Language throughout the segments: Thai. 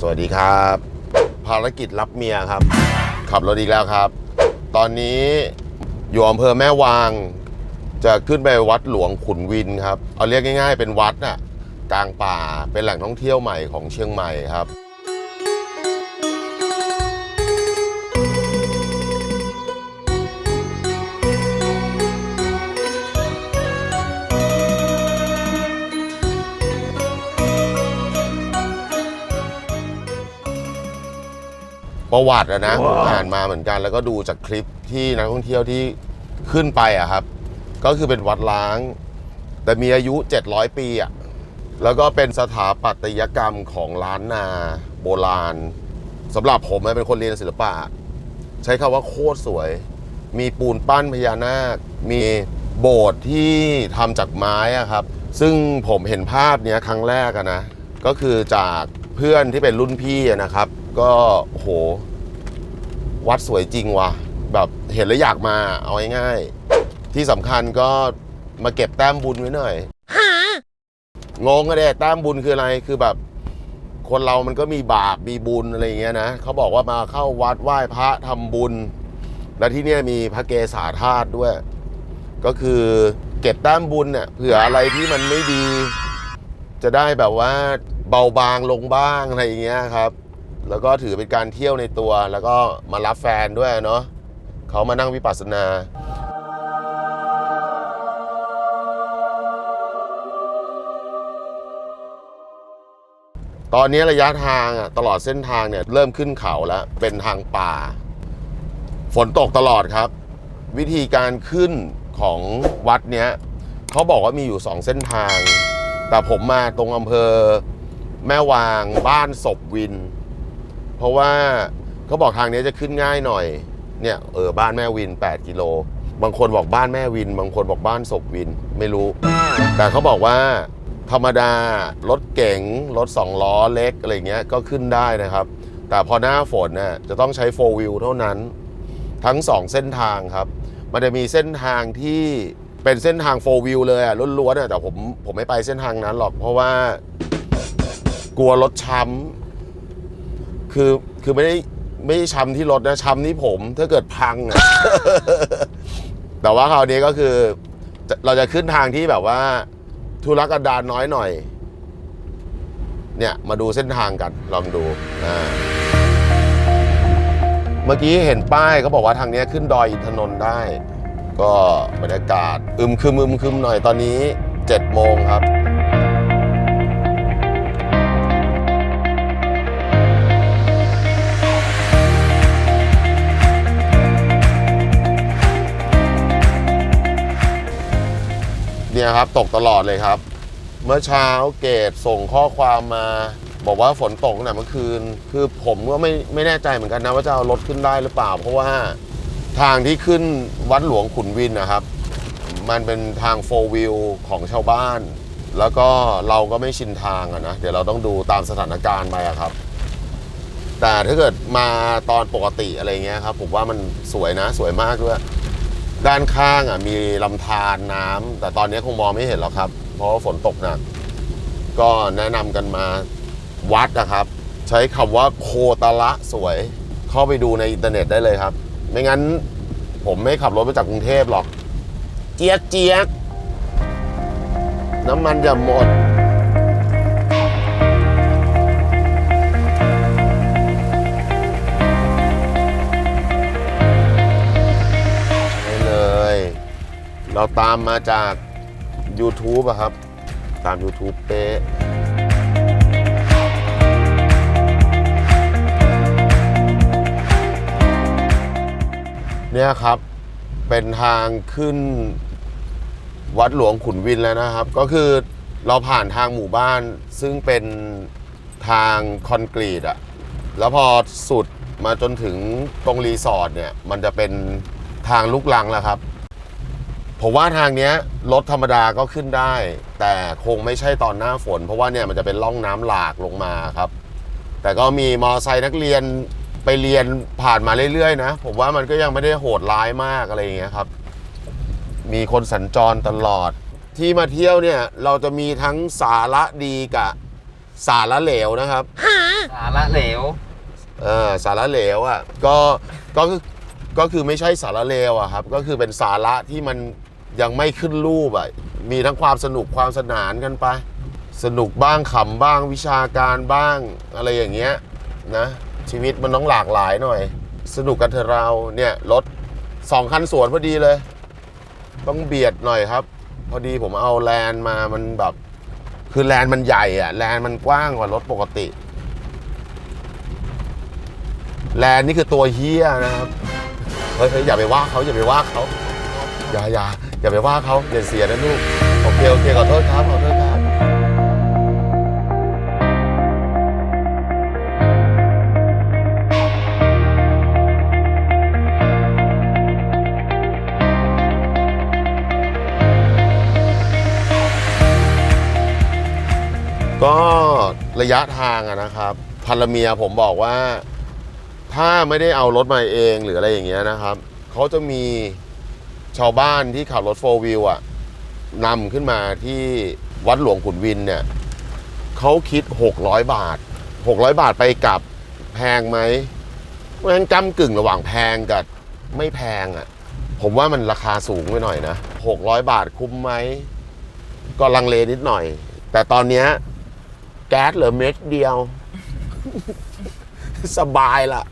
สวัสดีครับ ภารกิจรับเมียครับ ขับรถอีกแล้วครับ ตอนนี้อยู่อำเภอแม่วาง จะขึ้นไปวัดหลวงขุนวินครับ เอาเรียกง่ายๆ เป็นวัดน่ะกลางป่าเป็นแหล่งท่องเที่ยวใหม่ของเชียงใหม่ครับ ประวัติอะนะผมอ่านมาเหมือนกัน แล้วก็ดูจากคลิปที่นักท่องเที่ยวที่ขึ้นไปอะครับ ก็คือเป็นวัดล้าง แต่มีอายุ 700 ปีอะแล้วก็เป็นสถาปัตยกรรมของล้านนาโบราณสำหรับผมอะเป็นคนเรียนศิลปะ ใช้คำว่าโคตรสวย มีปูนปั้นพญานาค มีโบสถ์ที่ทำจากไม้อะครับ ซึ่งผมเห็นภาพเนี้ยครั้งแรกอะนะ ก็คือจากเพื่อนที่เป็นรุ่นพี่อะนะครับ ก็โห วัดสวยจริงว่ะ แบบเห็นแล้วอยากมาเอาง่ายๆที่สำคัญก็มาเก็บแต้มบุญไว้หน่อยงงก็ได้แต้มบุญคืออะไรคือแบบคนเรามันก็มีบาปมีบุญอะไรอย่างเงี้ยนะเขาบอกว่ามาเข้าวัดไหว้พระทำบุญ และที่เนี่ยมีพระเกศาธาตุด้วย ก็คือเก็บแต้มบุญเนี่ยเผื่ออะไรที่มันไม่ดี จะได้แบบว่าเบาบางลงบ้างอะไรอย่างเงี้ยครับ แล้วก็ถือเป็นการเที่ยวในตัว แล้วก็มารับแฟนด้วยเนาะเขามานั่งวิปัสสนา ตอนนี้ระยะทางอะตลอดเส้นทางเนี่ยเริ่มขึ้นเขาแล้ว เป็นทางป่า ฝนตกตลอดครับ วิธีการขึ้นของวัดเนี้ยเขาบอกว่ามีอยู่สองเส้นทาง แต่ผมมาตรงอำเภอแม่วางบ้านศพวิน เพราะว่าเขาบอกทางนี้จะขึ้นง่ายหน่อย เนี่ยเออบ้านแม่วิน 8 กิโล บางคนบอกบ้านแม่วิน บางคนบอกบ้านศพวินไม่รู้ แต่เขาบอกว่าธรรมดารถเก๋งรถสองล้อเล็กอะไรเงี้ยก็ขึ้นได้นะครับ แต่พอหน้าฝนน่ะจะต้องใช้โฟวิวเท่านั้น ทั้งสองเส้นทางครับ มันจะมีเส้นทางที่เป็นเส้นทางโฟวิวเลยอะล้วนๆอะแต่ผมผมไม่ไปเส้นทางนั้นหรอกเพราะว่ากลัวรถช้ำ คือคือไม่ได้ไม่ได้ช้ำที่รถนะช้ำที่ผมถ้าเกิดพังอะแต่ว่าคราวนี้ก็คือจะเราจะขึ้นทางที่แบบว่าทุรกันดารน้อยหน่อย เนี่ยมาดูเส้นทางกันลองดูอ่าเมื่อกี้เห็นป้ายเขาบอกว่าทางเนี้ยขึ้นดอยอินทนนท์ได้ ก็บรรยากาศอึมครึมอึมครึมหน่อยตอนนี้7โมงครับ เนี่ยครับตกตลอดเลยครับ เมื่อเช้าเกตส่งข้อความมา บอกว่าฝนตกตั้งแต่เมื่อคืน คือผมก็ไม่ไม่แน่ใจเหมือนกันนะว่าจะเอารถขึ้นได้หรือเปล่า เพราะว่าทางที่ขึ้นวัดหลวงขุนวินนะครับ มันเป็นทางโฟวิวของชาวบ้าน แล้วก็เราก็ไม่ชินทางอะนะ เดี๋ยวเราต้องดูตามสถานการณ์ไปอะครับ แต่ถ้าเกิดมาตอนปกติอะไรเงี้ยครับผมว่ามันสวยนะสวยมากด้วย ด้านข้างอะมีลำธารน้ำแต่ตอนนี้คงมองไม่เห็นหรอกครับ เพราะว่าฝนตกหนัก ก็แนะนำกันมาวัดนะครับ ใช้คำว่าโคตรละสวย เข้าไปดูในอินเทอร์เน็ตได้เลยครับ ไม่งั้นผมไม่ขับรถมาจากกรุงเทพหรอก เจี๊ยกเจี๊ยกน้ำมันจะหมด เราตามมาจาก YouTube อะครับ ตาม YouTube เป๊ะเนี่ยครับ เป็นทางขึ้นวัดหลวงขุนวินแล้วนะครับ ก็คือเราผ่านทางหมู่บ้าน ซึ่งเป็นทางคอนกรีตอะแล้วพอสุดมาจนถึงตรงรีสอร์ทเนี่ย มันจะเป็นทางลูกลังแล้วครับ ผมว่าทางเนี้ยรถธรรมดาก็ขึ้นได้ แต่คงไม่ใช่ตอนหน้าฝน เพราะว่าเนี่ยมันจะเป็นร่องน้ำหลากลงมาครับ แต่ก็มีมอไซค์นักเรียนไปเรียนผ่านมาเรื่อยๆนะ ผมว่ามันก็ยังไม่ได้โหดร้ายมากอะไรอย่างเงี้ยครับ มีคนสัญจรตลอด ที่มาเที่ยวเนี่ยเราจะมีทั้งสาระดีกับสาระเหลวนะครับ สาระเหลว เออสาระเหลวอะก็ก็คือก็คือไม่ใช่สาระเลวอะครับ ก็คือเป็นสาระที่มัน ยังไม่ขึ้นรูปอะมีทั้งความสนุกความสนานกันไป สนุกบ้างขำบ้างวิชาการบ้างอะไรอย่างเงี้ยนะชีวิตมันต้องหลากหลายหน่อย สนุกกันเถอะเราเนี่ยรถสองคันสวนพอดีเลย ต้องเบียดหน่อยครับ พอดีผมเอาแลนมามันแบบคือแลนมันใหญ่อะแลนมันกว้างกว่ารถปกติ แลนนี่คือตัวเฮียนะครับเฮ้ยเฮ้ยอย่าไปว่าเขาอย่าไปว่าเขาอย่าอย่า อย่าไปว่าเขาอย่าเสียนะลูกโอเคโอเคขอโทษครับขอโทษครับก็ระยะทางอะนะครับพันละเมียผมบอกว่า ถ้าไม่ได้เอารถมาเองหรืออะไรอย่างเงี้ยนะครับเขาจะมี ชาวบ้านที่ขับรถโฟวิวอะนำขึ้นมาที่วัดหลวงขุนวินเนี่ยเขาคิด 600 บาท 600 บาทไปกลับแพงไหมเพราะฉะนั้นจำกึ่งระหว่างแพงกับไม่แพงอะ ผมว่ามันราคาสูงไปหน่อยนะ 600 บาทคุ้มไหม ก็ลังเลนิดหน่อย แต่ตอนเนี้ยแก๊สเหลือเม็ดเดียว สบายละ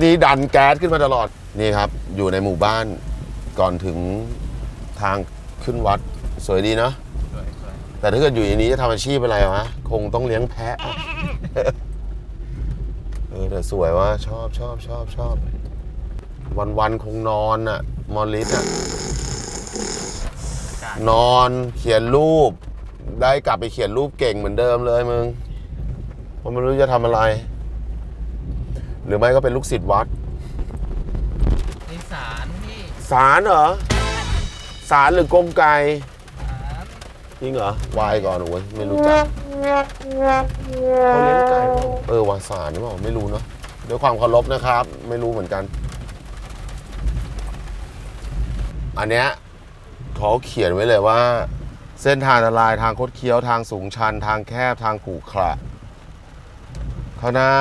นี่ดันแก๊สขึ้นมาตลอด นี่ครับ อยู่ในหมู่บ้าน ก่อนถึงทางขึ้นวัดสวยดีเนาะสวยสวยแต่ถ้าเกิดอยู่ในนี้จะทำอาชีพอะไรวะ คงต้องเลี้ยงแพะ เออแต่สวยว่าชอบชอบชอบชอบ วันวันๆคงนอนอะมอลลิสอะนอนเขียนรูป ได้กลับไปเขียนรูปเก่งเหมือนเดิมเลยมึงผมไม่รู้จะทำอะไร หรือไม่ก็เป็นลูกศิษย์วัดใน สารพี่สารเหรอสารหรือกรงไก่สารจริงเหรอวายก่อนโอ้ยไม่รู้จักเขาเลี้ยงไก่เปล่าเออวาสารหรือเปล่าไม่รู้เนาะด้วยความเคารพนะครับ ไม่รู้เหมือนกัน อันเนี้ยเขาเขียนไว้เลยว่า เส้นทางอันตรายทางคดเคี้ยวทางสูงชัน ทางแคบทางขรุขระข้างหน้า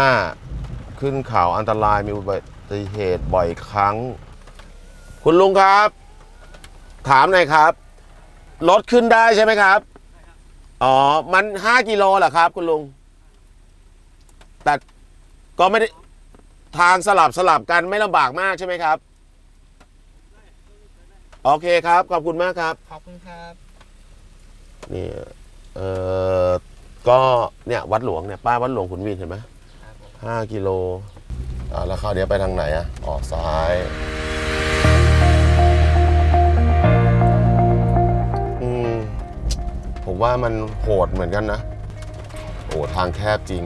ขึ้นเขาอันตรายมีอุบัติเหตุบ่อยครั้ง คุณลุงครับ ถามหน่อยครับ รถขึ้นได้ใช่ไหมครับ อ๋อ มันห้ากิโลเหรอครับ คุณลุง แต่ก็ไม่ได้ทางสลับสลับกันไม่ลำบากมากใช่ไหมครับ โอเคครับ ขอบคุณมากครับ ขอบคุณครับ นี่เออก็เนี่ยวัดหลวงเนี่ยป้ายวัดหลวงขุนวินเห็นไหมครับผมห้ากิโลอ่าแล้วคราวนี้ไปทางไหนอะออกซ้าย ผมว่ามันโหดเหมือนกันนะ โอ้ทางแคบจริง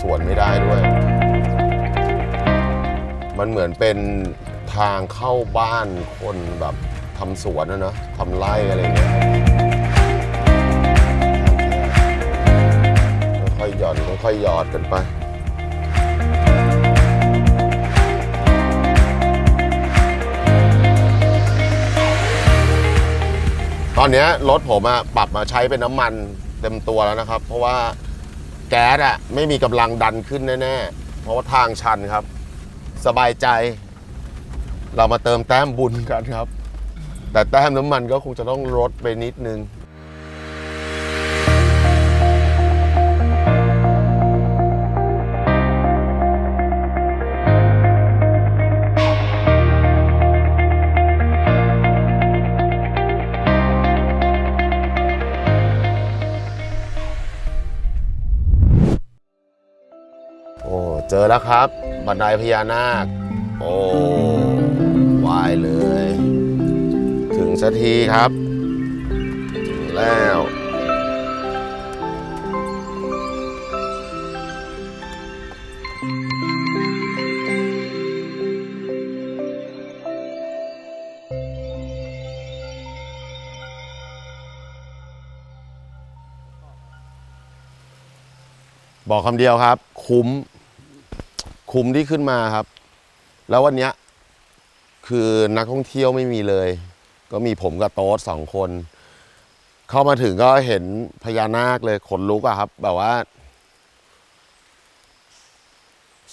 สวนไม่ได้ด้วย มันเหมือนเป็นทางเข้าบ้านคนแบบทำสวนนะเนอะทำไร่อะไรเงี้ยค่อยๆหย่อนค่อยๆหยอดกันไป อนนี้รถผมอะปรับมาใช้เป็นน้ำมันเต็มตัวแล้วนะครับ เพราะว่าแก๊สอะไม่มีกำลังดันขึ้นแน่ๆ เพราะว่าทางชันครับ สบายใจ เรามาเติมแต้มบุญกันครับ แต่แต้มน้ำมันก็คงจะต้องลดไปนิดนึง อแล้วครับ บันไดพญานาค โอ้วายเลย ถึงสักทีครับ ถึงแล้วบอกคำเดียวครับ คุ้ม คุ้มที่ขึ้นมาครับ แล้ววันเนี้ยคือนักท่องเที่ยวไม่มีเลย ก็มีผมกับโต๊ดสองคน เข้ามาถึงก็เห็นพญานาคเลยขนลุกอะครับ แบบว่า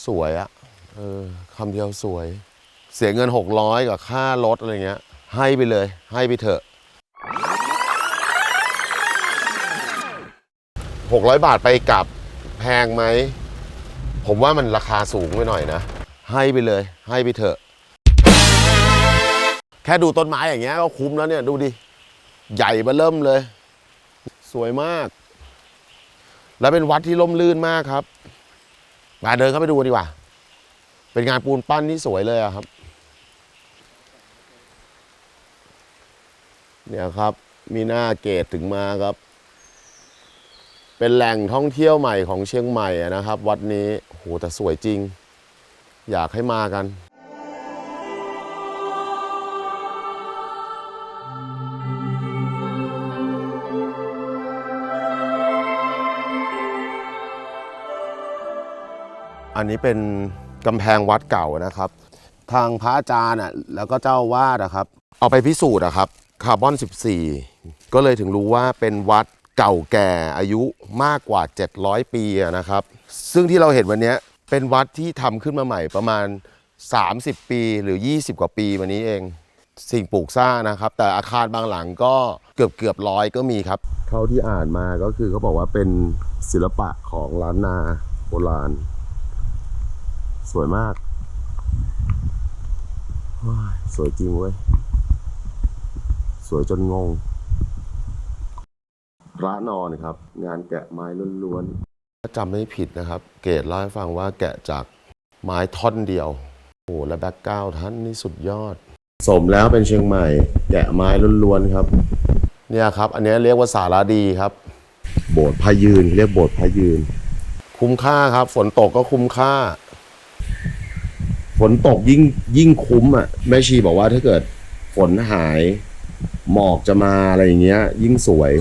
สวยอะเออคำเดียวสวย เสียเงินหกร้อยกับค่ารถอะไรเงี้ย ให้ไปเลย ให้ไปเถอะหกร้อยบาทไปกลับแพงไหม ผมว่ามันราคาสูงไปหน่อยนะ ให้ไปเลย ให้ไปเถอะ แค่ดูต้นไม้อย่างเงี้ยก็คุ้มแล้วเนี่ยดูดิ ใหญ่เบ้อเริ่มเลย สวยมาก แล้วเป็นวัดที่ร่มรื่นมากครับ มาเดินเข้าไปดูดีกว่า เป็นงานปูนปั้นที่สวยเลยอะครับ เนี่ยครับ มีหน้าเกตถึงมาครับ เป็นแหล่งท่องเที่ยวใหม่ของเชียงใหม่นะครับ วัดนี้โหแต่สวยจริง อยากให้มากันอันนี้เป็นกำแพงวัดเก่านะครับ ทางพระอาจารย์อะแล้วก็เจ้าอาวาดนะครับ เอาไปพิสูจน์อะครับคาร์บอน 14 ก็เลยถึงรู้ว่าเป็นวัด เก่าแก่อายุมากกว่า 700 ปีอะนะครับ ซึ่งที่เราเห็นวันนี้เป็นวัดที่ทำขึ้นมาใหม่ประมาณ 30 ปีหรือ 20 กว่าปีมานี้เอง สิ่งปลูกสร้างนะครับ แต่อาคารบางหลังก็เกือบเกือบร้อยก็มีครับ เท่าที่อ่านมาก็คือเขาบอกว่าเป็นศิลปะของล้านนาโบราณ สวยมากว้าสวยจริงเว้ย สวยจนงง ระนอนครับ งานแกะไม้ล้วนๆถ้าจำไม่ผิดนะครับ เกดเล่าให้ฟังว่าแกะจากไม้ท่อนเดียว โอ้โหและแบ็กกราวด์ท่านนี่สุดยอด สมแล้วเป็นเชียงใหม่ แกะไม้ล้วนๆครับ เนี่ยครับ อันนี้เรียกว่าสาราดีครับ โบสถ์พายืน เรียกโบสถ์พายืน คุ้มค่าครับ ฝนตกก็คุ้มค่า ฝนตกยิ่งยิ่งคุ้มอะแม่ชีบอกว่าถ้าเกิดฝนหาย หมอกจะมาอะไรอย่างเงี้ย ยิ่งสวย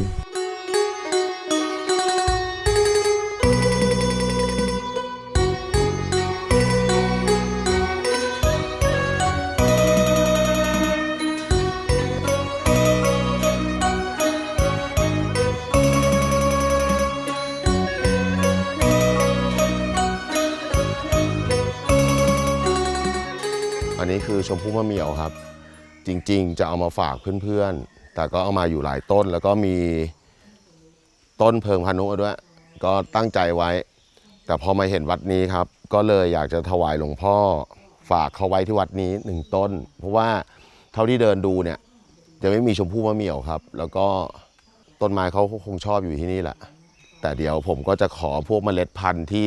คือชมพู่มะเหมี่ยวครับ จริงๆ จะเอามาฝากเพื่อนๆ แต่ก็เอามาอยู่หลายต้น แล้วก็มีต้นเพิงพานุด้วย ก็ตั้งใจไว้ แต่พอมาเห็นวัดนี้ครับ ก็เลยอยากจะถวายหลวงพ่อฝากเขาไว้ที่วัดนี้หนึ่งต้น เพราะว่าเท่าที่เดินดูเนี่ย จะไม่มีชมพู่มะเหมี่ยวครับ แล้วก็ต้นไม้เขาคงชอบอยู่ที่นี่แหละ แต่เดี๋ยวผมก็จะขอพวกเมล็ดพันธุ์ที่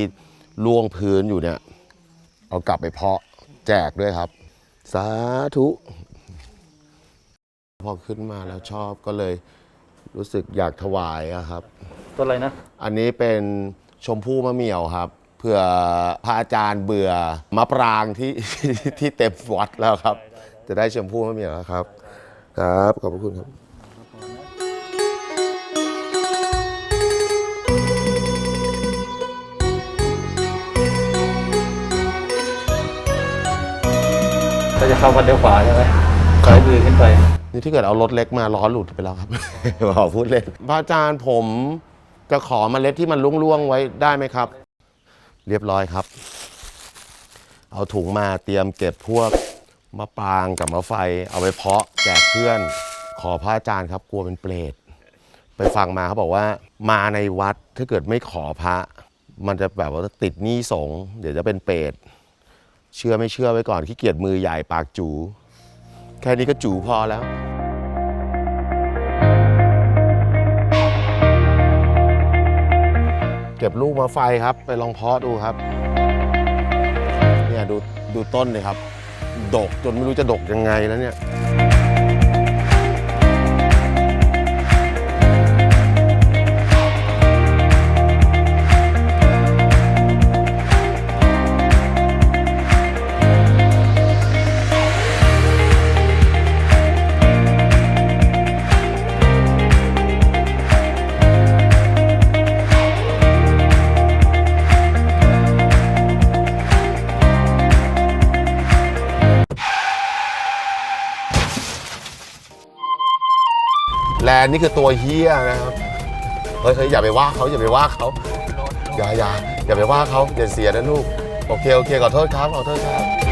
ล่วงพื้นอยู่เนี่ย เอากลับไปเพาะแจกด้วยครับ สาธุ พอขึ้นมาแล้วชอบก็เลยรู้สึกอยากถวายอะครับ ต้นอะไรนะ อันนี้เป็นชมพู่มะเหมี่ยวครับเผื่อพระอาจารย์เบื่อมะปรางที่ ที่เต็มวัดแล้วครับ จะได้ชมพู่มะเหมี่ยวแล้วครับ ครับขอบพระคุณครับ ถ้าจะเข้าวัดเลี้ยวขวาใช่ไหมครับซ้ายมือขึ้นไป นี่ถ้าเกิดเอารถเล็กมาล้อหลุดไปแล้วครับ ขอพูดเล่นพระอาจารย์ผมจะขอเมล็ดที่มันล่วงๆไว้ได้ไหมครับ เรียบร้อยครับ เอาถุงมาเตรียมเก็บพวกมะปรางกับมะไฟ เอาไปเพาะแจกเพื่อน ขอพระอาจารย์ครับกลัวเป็นเปรตไปฟังมาเขาบอกว่ามาในวัดถ้าเกิดไม่ขอพระ มันจะแบบว่าติดหนี้สงฆ์เดี๋ยวจะเป็นเปรต เชื่อไม่เชื่อไว้ก่อนขี้เกียจมือใหญ่ปากจูแค่นี้ก็จูพอแล้วเก็บลูกมาไฟครับ ไปลองเพาะดูครับ เนี่ยดูดูต้นเลยครับ ดกจนไม่รู้จะดกยังไงแล้วเนี่ย แลนด์นี่คือตัวเฮียนะครับเฮ้ยเฮ้ยอย่าไปว่าเขาอย่าไปว่าเขาอย่าอย่าอย่าไปว่าเขาอย่าเสียนะลูกโอเคโอเคขอโทษครับขอโทษครับ